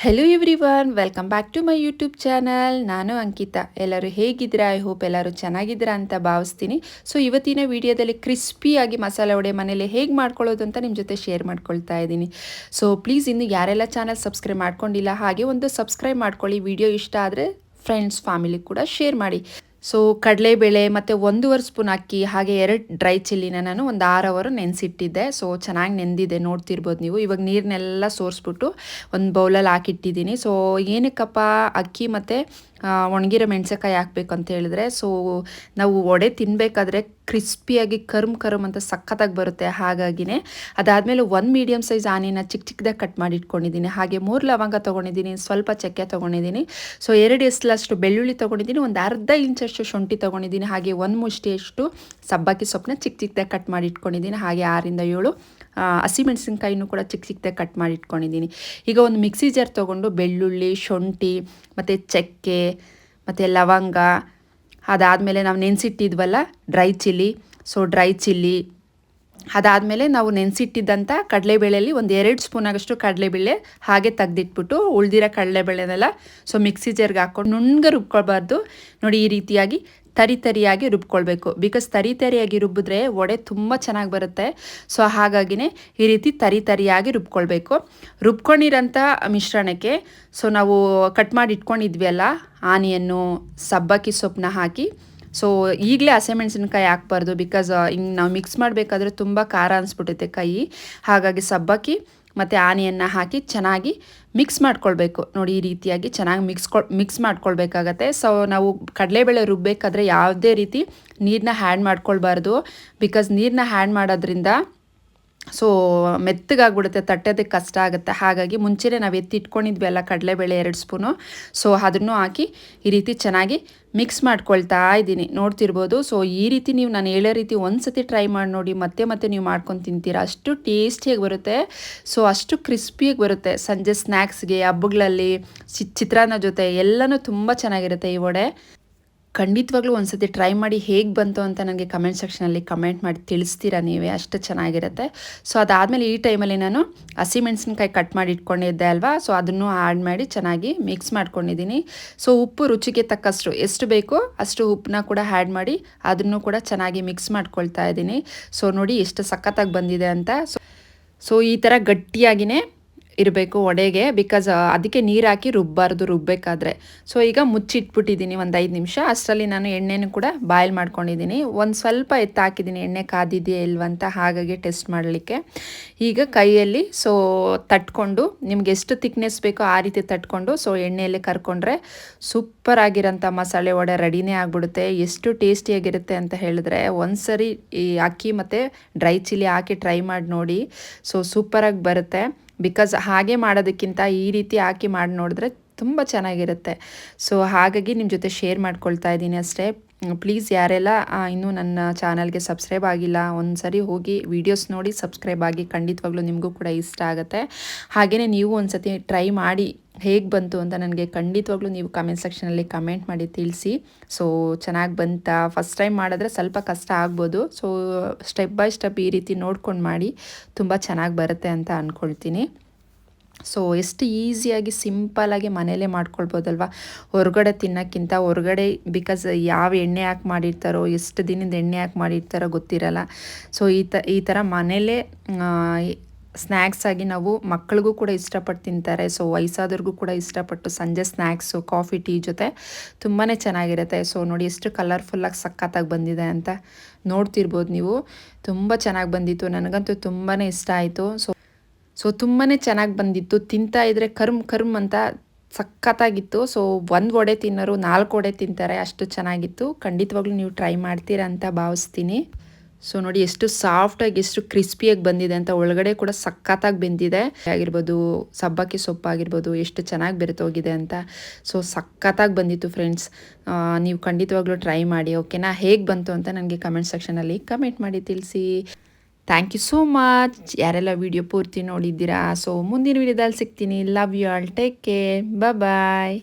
Hello everyone welcome back to my YouTube channel ನಾನು ಅಂಕಿತಾ. ಎಲ್ಲರೂ ಹೇಗಿದ್ದೀರಾ? ಐ ಹೋಪ್ ಎಲ್ಲರೂ ಚೆನ್ನಾಗಿದ್ದೀರಾ ಅಂತ ಭಾವಿಸ್ತೀನಿ. ಸೊ ಇವತ್ತಿನ ವಿಡಿಯೋದಲ್ಲಿ ಕ್ರಿಸ್ಪಿಯಾಗಿ ಮಸಾಲೆ ವಡೆ ಮನೇಲಿ ಹೇಗೆ ಮಾಡ್ಕೊಳ್ಳೋದು ಅಂತ ನಿಮ್ಮ ಜೊತೆ ಶೇರ್ ಮಾಡ್ಕೊಳ್ತಾ ಇದ್ದೀನಿ. ಸೊ ಪ್ಲೀಸ್ ಇನ್ನು ಯಾರೆಲ್ಲ ಚಾನಲ್ ಸಬ್ಸ್ಕ್ರೈಬ್ ಮಾಡ್ಕೊಂಡಿಲ್ಲ, ಹಾಗೆ ಒಂದು ಸಬ್ಸ್ಕ್ರೈಬ್ ಮಾಡ್ಕೊಳ್ಳಿ. ವಿಡಿಯೋ ಇಷ್ಟ ಆದರೆ ಫ್ರೆಂಡ್ಸ್ ಫ್ಯಾಮಿಲಿ ಕೂಡ ಶೇರ್ ಮಾಡಿ. ಸೊ ಕಡಲೆಬೇಳೆ ಮತ್ತು ಒಂದೂವರೆ ಸ್ಪೂನ್ ಅಕ್ಕಿ, ಹಾಗೆ ಎರಡು ಡ್ರೈ ಚಿಲ್ಲಿನ ನಾನು ಒಂದು ಆರು ಅವರು ನೆನೆಸಿಟ್ಟಿದ್ದೆ. ಸೊ ಚೆನ್ನಾಗಿ ನೆಂದಿದೆ, ನೋಡ್ತಿರ್ಬೋದು ನೀವು. ಇವಾಗ ನೀರನ್ನೆಲ್ಲ ಸೋರಿಸ್ಬಿಟ್ಟು ಒಂದು ಬೌಲಲ್ಲಿ ಹಾಕಿಟ್ಟಿದ್ದೀನಿ. ಸೊ ಏನಕ್ಕಪ್ಪ, ಅಕ್ಕಿ ಮತ್ತು ಒಣಗಿರೋ ಮೆಣಸೆಕಾಯಿ ಹಾಕ್ಬೇಕು ಅಂತ ಹೇಳಿದ್ರೆ ಸೊ ನಾವು ಒಡೆ ತಿನ್ನಬೇಕಾದ್ರೆ ಕ್ರಿಸ್ಪಿಯಾಗಿ ಕರ್ಮ್ ಕರ್ಮ್ ಅಂತ ಸಖತ್ತಾಗಿ ಬರುತ್ತೆ ಹಾಗಾಗಿನೇ. ಅದಾದಮೇಲೆ ಒಂದು ಮೀಡಿಯಮ್ ಸೈಜ್ ಆನಿನ ಚಿಕ್ಕ ಚಿಕ್ಕದಾಗಿ ಕಟ್ ಮಾಡಿ ಇಟ್ಕೊಂಡಿದ್ದೀನಿ. ಹಾಗೆ ಮೂರು ಲವಂಗ ತೊಗೊಂಡಿದ್ದೀನಿ, ಸ್ವಲ್ಪ ಚಕ್ಕೆ ತೊಗೊಂಡಿದ್ದೀನಿ. ಸೊ ಎರಡು ಎಸ್ಲಷ್ಟು ಬೆಳ್ಳುಳ್ಳಿ ತೊಗೊಂಡಿದ್ದೀನಿ, ಒಂದು ಅರ್ಧ ಇಂಚಷ್ಟು ಶುಂಠಿ ತೊಗೊಂಡಿದ್ದೀನಿ. ಹಾಗೆ ಒಂದು ಮುಷ್ಟಿಯಷ್ಟು ಸಬ್ಬಕ್ಕಿ ಸೊಪ್ಪನ್ನ ಚಿಕ್ಕ ಚಿಕ್ಕದಾಗಿ ಕಟ್ ಮಾಡಿ ಇಟ್ಕೊಂಡಿದ್ದೀನಿ. ಹಾಗೆ ಆರಿಂದ ಏಳು ಹಸಿಮೆಣಸಿನ್ಕಾಯಿನೂ ಕೂಡ ಚಿಕ್ಕ ಚಿಕ್ಕದಾಗಿ ಕಟ್ ಮಾಡಿ ಇಟ್ಕೊಂಡಿದ್ದೀನಿ. ಈಗ ಒಂದು ಮಿಕ್ಸಿ ಜಾರ್ ತೊಗೊಂಡು ಬೆಳ್ಳುಳ್ಳಿ, ಶುಂಠಿ, ಮತ್ತು ಚಕ್ಕೆ, ಮತ್ತು ಲವಂಗ, ಅದಾದಮೇಲೆ ನಾವು ನೆನೆಸಿಟ್ಟಿದ್ವಲ್ಲ, dry chilli. So dry chilli ಅದಾದಮೇಲೆ ನಾವು ನೆನೆಸಿಟ್ಟಿದ್ದಂಥ ಕಡಲೆಬೇಳೆಯಲ್ಲಿ ಒಂದು ಎರಡು ಸ್ಪೂನ್ ಆಗಷ್ಟು ಕಡಲೆಬೇಳೆ ಹಾಗೆ ತೆಗೆದಿಟ್ಬಿಟ್ಟು ಉಳಿದಿರೋ ಕಡಲೆಬೇಳೆನೆಲ್ಲ ಸೊ ಮಿಕ್ಸಿ ಜರ್ಗೆ ಹಾಕ್ಕೊಂಡು ನುಣ್ಣಗೆ ರುಬ್ಕೊಳ್ಬಾರ್ದು. ನೋಡಿ ಈ ರೀತಿಯಾಗಿ ತರಿ ತರಿಯಾಗಿ ರುಬ್ಕೊಳ್ಬೇಕು. ಬಿಕಾಸ್ ತರಿ ತರಿಯಾಗಿ ರುಬ್ಬಿದ್ರೆ ವಡೆ ತುಂಬ ಚೆನ್ನಾಗಿ ಬರುತ್ತೆ. ಸೊ ಹಾಗಾಗಿನೇ ಈ ರೀತಿ ತರಿ ತರಿಯಾಗಿ ರುಬ್ಕೊಳ್ಬೇಕು. ರುಬ್ಕೊಂಡಿರೋಂಥ ಮಿಶ್ರಣಕ್ಕೆ ಸೊ ನಾವು ಕಟ್ ಮಾಡಿ ಇಟ್ಕೊಂಡಿದ್ವಿ ಅಲ್ಲ, ಆನಿಯನ್ನು, ಸಬ್ಬಕ್ಕಿ ಸೊಪ್ಪನ್ನ ಹಾಕಿ. ಸೊ ಈಗಲೇ ಹಸಿಮೆಣಸಿನ್ಕಾಯಿ ಹಾಕ್ಬಾರ್ದು ಬಿಕಾಸ್ ಹಿಂಗೆ ನಾವು ಮಿಕ್ಸ್ ಮಾಡಬೇಕಾದ್ರೆ ತುಂಬ ಖಾರ ಅನಿಸ್ಬಿಟ್ಟೈತೆ ಕೈ. ಹಾಗಾಗಿ ಸಬ್ಬಕ್ಕಿ ಮತ್ತು ಆನಿಯನ್ನು ಹಾಕಿ ಚೆನ್ನಾಗಿ ಮಿಕ್ಸ್ ಮಾಡ್ಕೊಳ್ಬೇಕು. ನೋಡಿ, ಈ ರೀತಿಯಾಗಿ ಚೆನ್ನಾಗಿ ಮಿಕ್ಸ್ಕೊಳ್ ಮಿಕ್ಸ್ ಮಾಡ್ಕೊಳ್ಬೇಕಾಗತ್ತೆ. ಸೊ ನಾವು ಕಡಲೆಬೇಳೆ ರುಬ್ಬಬೇಕಾದ್ರೆ ಯಾವುದೇ ರೀತಿ ನೀರನ್ನ ಹ್ಯಾಂಡ್ ಮಾಡ್ಕೊಳ್ಬಾರ್ದು. ಬಿಕಾಸ್ ನೀರನ್ನ ಹ್ಯಾಂಡ್ ಮಾಡೋದ್ರಿಂದ ಸೊ ಮೆತ್ತಗಾಗ್ಬಿಡುತ್ತೆ, ತಟ್ಟೋದಕ್ಕೆ ಕಷ್ಟ ಆಗುತ್ತೆ. ಹಾಗಾಗಿ ಮುಂಚೆನೇ ನಾವು ಎತ್ತಿ ಇಟ್ಕೊಂಡಿದ್ವಿ ಅಲ್ಲ ಕಡಲೆಬೇಳೆ ಎರಡು ಸ್ಪೂನು. ಸೊ ಅದನ್ನು ಹಾಕಿ ಈ ರೀತಿ ಚೆನ್ನಾಗಿ ಮಿಕ್ಸ್ ಮಾಡ್ಕೊಳ್ತಾ ಇದ್ದೀನಿ. ನೋಡ್ತಿರ್ಬೋದು. ಸೊ ಈ ರೀತಿ ನೀವು ನಾನು ಹೇಳೋ ರೀತಿ ಒಂದು ಸತಿ ಟ್ರೈ ಮಾಡಿ ನೋಡಿ, ಮತ್ತೆ ಮತ್ತೆ ನೀವು ಮಾಡ್ಕೊಂಡು ತಿಂತೀರಾ. ಅಷ್ಟು ಟೇಸ್ಟಿಯಾಗಿ ಬರುತ್ತೆ. ಸೊ ಅಷ್ಟು ಕ್ರಿಸ್ಪಿಯಾಗಿ ಬರುತ್ತೆ. ಸಂಜೆ ಸ್ನ್ಯಾಕ್ಸ್ಗೆ ಹಬ್ಬಗಳಲ್ಲಿ ಚಿತ್ರಾನ್ನ ಜೊತೆ ಎಲ್ಲನೂ ತುಂಬ ಚೆನ್ನಾಗಿರುತ್ತೆ ಈ ವಡೆ. ಖಂಡಿತವಾಗ್ಲೂ ಒಂದ್ಸತಿ ಟ್ರೈ ಮಾಡಿ ಹೇಗೆ ಬಂತು ಅಂತ ನನಗೆ ಕಮೆಂಟ್ ಸೆಕ್ಷನಲ್ಲಿ ಕಮೆಂಟ್ ಮಾಡಿ ತಿಳಿಸ್ತೀರಾ ನೀವೇ? ಅಷ್ಟು ಚೆನ್ನಾಗಿರುತ್ತೆ. ಸೊ ಅದಾದಮೇಲೆ ಈ ಟೈಮಲ್ಲಿ ನಾನು ಹಸಿಮೆಣಸಿನ್ಕಾಯಿ ಕಟ್ ಮಾಡಿ ಇಟ್ಕೊಂಡಿದ್ದೆ ಅಲ್ವಾ? ಸೊ ಅದನ್ನು ಆ್ಯಡ್ ಮಾಡಿ ಚೆನ್ನಾಗಿ ಮಿಕ್ಸ್ ಮಾಡ್ಕೊಂಡಿದ್ದೀನಿ. ಸೊ ಉಪ್ಪು ರುಚಿಗೆ ತಕ್ಕಷ್ಟು ಎಷ್ಟು ಬೇಕೋ ಅಷ್ಟು ಉಪ್ಪನ್ನ ಕೂಡ ಆ್ಯಡ್ ಮಾಡಿ ಅದನ್ನು ಕೂಡ ಚೆನ್ನಾಗಿ ಮಿಕ್ಸ್ ಮಾಡ್ಕೊಳ್ತಾ ಇದ್ದೀನಿ. ಸೊ ನೋಡಿ ಎಷ್ಟು ಸಖತ್ತಾಗಿ ಬಂದಿದೆ ಅಂತ. ಸೊ ಸೊ ಈ ಥರ ಗಟ್ಟಿಯಾಗಿಯೇ ಇರಬೇಕು ಒಡೆಗೆ ಬಿಕಾಸ್ ಅದಕ್ಕೆ ನೀರು ಹಾಕಿ ರುಬ್ಬಾರ್ದು ರುಬ್ಬಬೇಕಾದ್ರೆ ಸೊ ಈಗ ಮುಚ್ಚಿಟ್ಬಿಟ್ಟಿದ್ದೀನಿ ಒಂದು ಐದು ನಿಮಿಷ. ಅಷ್ಟರಲ್ಲಿ ನಾನು ಎಣ್ಣೆನೂ ಕೂಡ ಬಾಯ್ಲ್ ಮಾಡ್ಕೊಂಡಿದ್ದೀನಿ ಒಂದು ಸ್ವಲ್ಪ ಎತ್ತಾಕಿದ್ದೀನಿ ಎಣ್ಣೆ ಕಾದಿದೆಯಾ ಇಲ್ವಂತ ಹಾಗಾಗಿ ಟೆಸ್ಟ್ ಮಾಡಲಿಕ್ಕೆ. ಈಗ ಕೈಯಲ್ಲಿ ಸೊ ತಟ್ಕೊಂಡು, ನಿಮ್ಗೆ ಎಷ್ಟು ತಿಕ್ನೆಸ್ ಬೇಕೋ ಆ ರೀತಿ ತಟ್ಕೊಂಡು ಸೊ ಎಣ್ಣೆಯಲ್ಲಿ ಕರ್ಕೊಂಡ್ರೆ ಸೂಪರ್ ಆಗಿರೋಂಥ ಮಸಾಲೆ ವಡೆ ರೆಡಿನೇ ಆಗಿಬಿಡುತ್ತೆ. ಎಷ್ಟು ಟೇಸ್ಟಿಯಾಗಿರುತ್ತೆ ಅಂತ ಹೇಳಿದ್ರೆ ಒಂದು ಸರಿ ಈ ಅಕ್ಕಿ ಮತ್ತು ಡ್ರೈ ಚಿಲ್ಲಿ ಹಾಕಿ ಟ್ರೈ ಮಾಡಿ ನೋಡಿ. ಸೊ ಸೂಪರಾಗಿ ಬರುತ್ತೆ. ಬಿಕಾಸ್ ಹಾಗೆ ಮಾಡೋದಕ್ಕಿಂತ ಈ ರೀತಿ ಹಾಕಿ ಮಾಡಿ ನೋಡಿದ್ರೆ ತುಂಬ ಚೆನ್ನಾಗಿರುತ್ತೆ. ಸೊ ಹಾಗಾಗಿ ನಿಮ್ಮ ಜೊತೆ ಶೇರ್ ಮಾಡ್ಕೊಳ್ತಾ ಇದ್ದೀನಿ ಅಷ್ಟೇ. ಪ್ಲೀಸ್ ಯಾರೆಲ್ಲ ಇನ್ನೂ ನನ್ನ ಚಾನಲ್ಗೆ ಸಬ್ಸ್ಕ್ರೈಬ್ ಆಗಿಲ್ಲ ಒಂದು ಸರಿ ಹೋಗಿ ವೀಡಿಯೋಸ್ ನೋಡಿ ಸಬ್ಸ್ಕ್ರೈಬ್ ಆಗಿ ಖಂಡಿತವಾಗ್ಲೂ ನಿಮಗೂ ಕೂಡ ಇಷ್ಟ ಆಗುತ್ತೆ. ಹಾಗೆಯೇ ನೀವು ಒಂದು ಸತಿ ಟ್ರೈ ಮಾಡಿ ಹೇಗೆ ಬಂತು ಅಂತ ನನಗೆ ಖಂಡಿತವಾಗ್ಲೂ ನೀವು ಕಮೆಂಟ್ ಸೆಕ್ಷನಲ್ಲಿ ಕಮೆಂಟ್ ಮಾಡಿ ತಿಳಿಸಿ. ಸೊ ಚೆನ್ನಾಗಿ ಬಂತ? ಫಸ್ಟ್ ಟೈಮ್ ಮಾಡಿದ್ರೆ ಸ್ವಲ್ಪ ಕಷ್ಟ ಆಗ್ಬೋದು. ಸೊ ಸ್ಟೆಪ್ ಬೈ ಸ್ಟೆಪ್ ಈ ರೀತಿ ನೋಡ್ಕೊಂಡು ಮಾಡಿ ತುಂಬ ಚೆನ್ನಾಗಿ ಬರುತ್ತೆ ಅಂತ ಅಂದ್ಕೊಳ್ತೀನಿ ಸೊ ಎಷ್ಟು ಈಸಿಯಾಗಿ ಸಿಂಪಲಾಗಿ ಮನೇಲೇ ಮಾಡ್ಕೊಳ್ಬೋದಲ್ವ? ಹೊರಗಡೆ ತಿನ್ನೋಕ್ಕಿಂತ ಹೊರಗಡೆ ಬಿಕಾಸ್ ಯಾವ ಎಣ್ಣೆ ಹಾಕಿ ಮಾಡಿರ್ತಾರೋ, ಎಷ್ಟು ದಿನದ ಎಣ್ಣೆ ಹಾಕಿ ಮಾಡಿರ್ತಾರೋ ಗೊತ್ತಿರಲ್ಲ. ಸೊ ಈ ತ, ಈ ಥರ ಮನೇಲೇ ಸ್ನ್ಯಾಕ್ಸ್ ಆಗಿ ನಾವು ಮಕ್ಕಳಿಗೂ ಕೂಡ ಇಷ್ಟಪಟ್ಟು ತಿಂತಾರೆ. ಸೊ ವಯಸ್ಸಾದವ್ರಿಗೂ ಕೂಡ ಇಷ್ಟಪಟ್ಟು ಸಂಜೆ ಸ್ನ್ಯಾಕ್ಸು ಕಾಫಿ ಟೀ ಜೊತೆ ತುಂಬಾ ಚೆನ್ನಾಗಿರುತ್ತೆ. ಸೊ ನೋಡಿ ಎಷ್ಟು ಕಲರ್ಫುಲ್ಲಾಗಿ ಸಖತ್ತಾಗಿ ಬಂದಿದೆ ಅಂತ ನೋಡ್ತಿರ್ಬೋದು ನೀವು. ತುಂಬ ಚೆನ್ನಾಗಿ ಬಂದಿತ್ತು. ನನಗಂತೂ ತುಂಬಾ ಇಷ್ಟ ಆಯಿತು. ಸೊ ಸೊ ತುಂಬಾ ಚೆನ್ನಾಗಿ ಬಂದಿತ್ತು. ತಿಂತಾ ಇದ್ರೆ ಕರ್ಮ್ ಕರ್ಮ್ ಅಂತ ಸಖತ್ತಾಗಿತ್ತು. ಸೊ ಒಂದು ಒಡೆ ತಿನ್ನೋರು ನಾಲ್ಕು ಒಡೆ ತಿಂತಾರೆ. ಅಷ್ಟು ಚೆನ್ನಾಗಿತ್ತು. ಖಂಡಿತವಾಗ್ಲೂ ನೀವು ಟ್ರೈ ಮಾಡ್ತೀರಾ ಅಂತ ಭಾವಿಸ್ತೀನಿ. ಸೊ ನೋಡಿ, ಎಷ್ಟು ಸಾಫ್ಟಾಗಿ ಎಷ್ಟು ಕ್ರಿಸ್ಪಿಯಾಗಿ ಬಂದಿದೆ ಅಂತ ಒಳಗಡೆ ಕೂಡ ಸಖತ್ತಾಗಿ ಬೆಂದಿದೆ. ಆಗಿರ್ಬೋದು, ಸಬ್ಬಕ್ಕಿ ಸೊಪ್ಪಾಗಿರ್ಬೋದು ಎಷ್ಟು ಚೆನ್ನಾಗಿ ಬೆರೆತೋಗಿದೆ ಅಂತ. ಸೊ ಸಖತ್ತಾಗಿ ಬಂದಿತ್ತು ಫ್ರೆಂಡ್ಸ್ ನೀವು ಖಂಡಿತವಾಗ್ಲೂ ಟ್ರೈ ಮಾಡಿ ಓಕೆನಾ ಹೇಗೆ ಬಂತು ಅಂತ ನನಗೆ ಕಮೆಂಟ್ ಸೆಕ್ಷನಲ್ಲಿ ಕಮೆಂಟ್ ಮಾಡಿ ತಿಳಿಸಿ. ಥ್ಯಾಂಕ್ ಯು ಸೋ ಮಚ್ ಯಾರೆಲ್ಲ ವಿಡಿಯೋ ಪೂರ್ತಿ ನೋಡಿದ್ದೀರಾ? ಸೊ ಮುಂದಿನ ವಿಡಿಯೋದಲ್ಲಿ ಸಿಗ್ತೀನಿ. Love you all take care bye